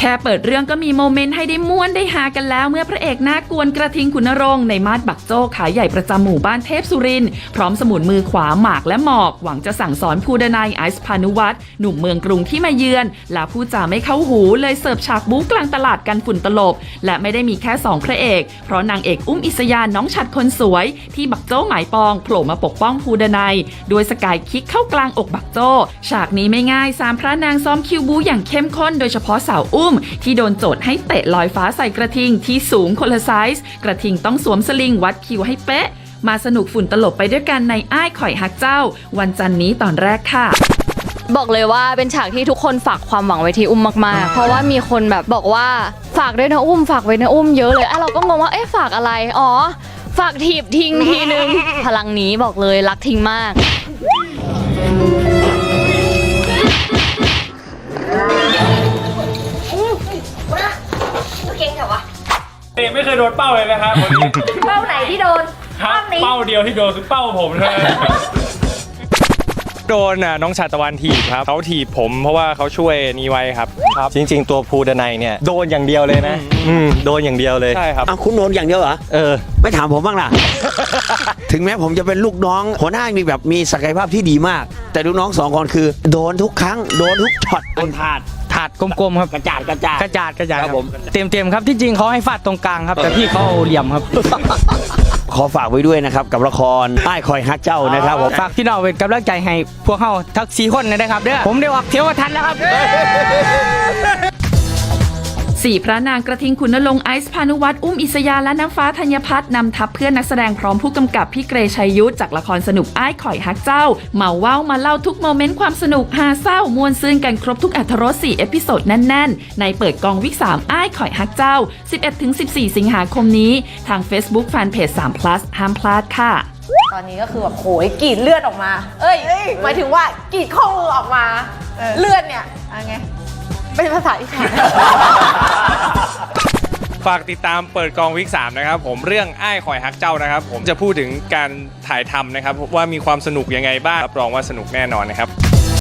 แค่เปิดเรื่องก็มีโมเมนต์ให้ได้ม่วนได้ฮากันแล้วเมื่อพระเอกหน้ากวนกระทิงขุนนรงในมาดบักโจ้ขายใหญ่ประจำหมู่บ้านเทพสุรินพร้อมสมุนมือขวาหมากและหมอก หวังจะสั่งสอนภูดนายไอซ์พานุวัฒน์หนุ่มเมืองกรุงที่มาเยือน และผู้จ่าไม่เข้าหูเลยเสิร์ฟฉากบู๊กลางตลาดกันฝุ่นตลบ และไม่ได้มีแค่สองพระเอก เพราะนางเอกอุ้มอิสยาน้องฉัดคนสวย ที่บักโจ้หมายปองโผล่มาปกป้องภูดนายด้วยสกายคิกเข้ากลางอกบักโจ้ฉากนี้ไม่ง่ายสามพระนางซ้อมคิวบู๊อย่างเข้มข้นโดยเฉพาะสาวอุ้ม ที่โดนโจทย์ให้เตะลอยฟ้าใส่กระทิงที่สูงคนละไซส์ กระทิงต้องสวมสลิงวัดคิวให้เป๊ะ มาสนุกฝุ่นตลบไปด้วยกันในอ้ายข่อยฮักเจ้า วันจันนี้ตอนแรกค่ะบอกเลยว่าเป็นฉากที่ทุกคนฝากความหวังไว้ที่อุ้มมากๆ เพราะว่ามีคนแบบบอกว่าฝากด้วยนะอุ้มฝากไว้นะอุ้มเยอะเลยอะเราก็งงว่าเอ๊ะฝากอะไร อ๋อ ฝากถีบทิ้งทีนึง พลังนี้บอกเลยรักทิ้งมาก ไม่เคยโดนเป้าเลยนะครับวันนี้เป้าไหนที่โดนครับเป้านี้ เป้าเดียวที่โดนคือเป้าผมเลยโดนน่ะน้องชาตะวันถีบครับเขาถีบผมเพราะว่าเขาช่วยนี้ไว้ครับครับ จริง ๆ ตัวภูดนัยเนี่ยโดนอย่างเดียวเลยนะ อืมโดนอย่างเดียวเลยใช่ครับ อ้าวคุณโดนอย่างเดียวเหรอ เออ ไม่ถามผมบ้างล่ะ ถึงแม้ผมจะเป็นลูกน้องหัวหน้ามีแบบมีศักยภาพที่ดีมาก แต่ลูกน้องสองคนคือ โดนทุกครั้ง โดนทุกช็อตบนถาด ถาดกลมๆครับ กระจาดกระจาด กระจาดกระจาดครับผม เต็มเต็มๆครับที่จริงเขาให้ฟาดตรงกลางครับ แต่พี่เขาเอาเหลี่ยมครับขอฝากไว้ด้วยนะครับกับละครอ้ายคอยฮักเจ้านะครับผมฝากพี่น้องเป็นกำลังใจให้พวกเขาทั้งสี่คนนะครับเด้อผมได้ออกเที่ยวทันแล้วครับ สี่พระนางกระทิงขุนนรงค์ไอซ์พานุวัฒน์อุ้มอิสยาและน้ำฟ้าธัญพัฒน์นำทัพเพื่อนนักแสดงพร้อมผู้กำกับพี่เกรชัยยุทธจากละครสนุกอ้ายข่อยฮักเจ้ามาเว้ามาเล่าทุกโมเมนต์ความสนุกฮาเศร้ามวลซื่นกันครบทุกอัธรส4เอพิโซดแน่น ๆ ในเปิดกองวิก3อ้ายข่อยฮักเจ้า 11-14 สิงหาคมนี้ ทาง Facebook Fanpage 3 plus ห้ามพลาดค่ะตอนนี้ก็คือแบบโหยกรีดเลือดออกมา เอ้ย หมายถึงว่ากรีดข้อมือออกมา เลือดเนี่ยอะไรไง เป็นภาษาอีสาน ฝากติดตามเปิดกองวิก3นะครับผมเรื่องอ้ายข่อยฮักเจ้านะครับ ผมจะพูดถึงการถ่ายทำนะครับว่ามีความสนุกยังไงบ้างรับรองว่าสนุกแน่นอนนะครับ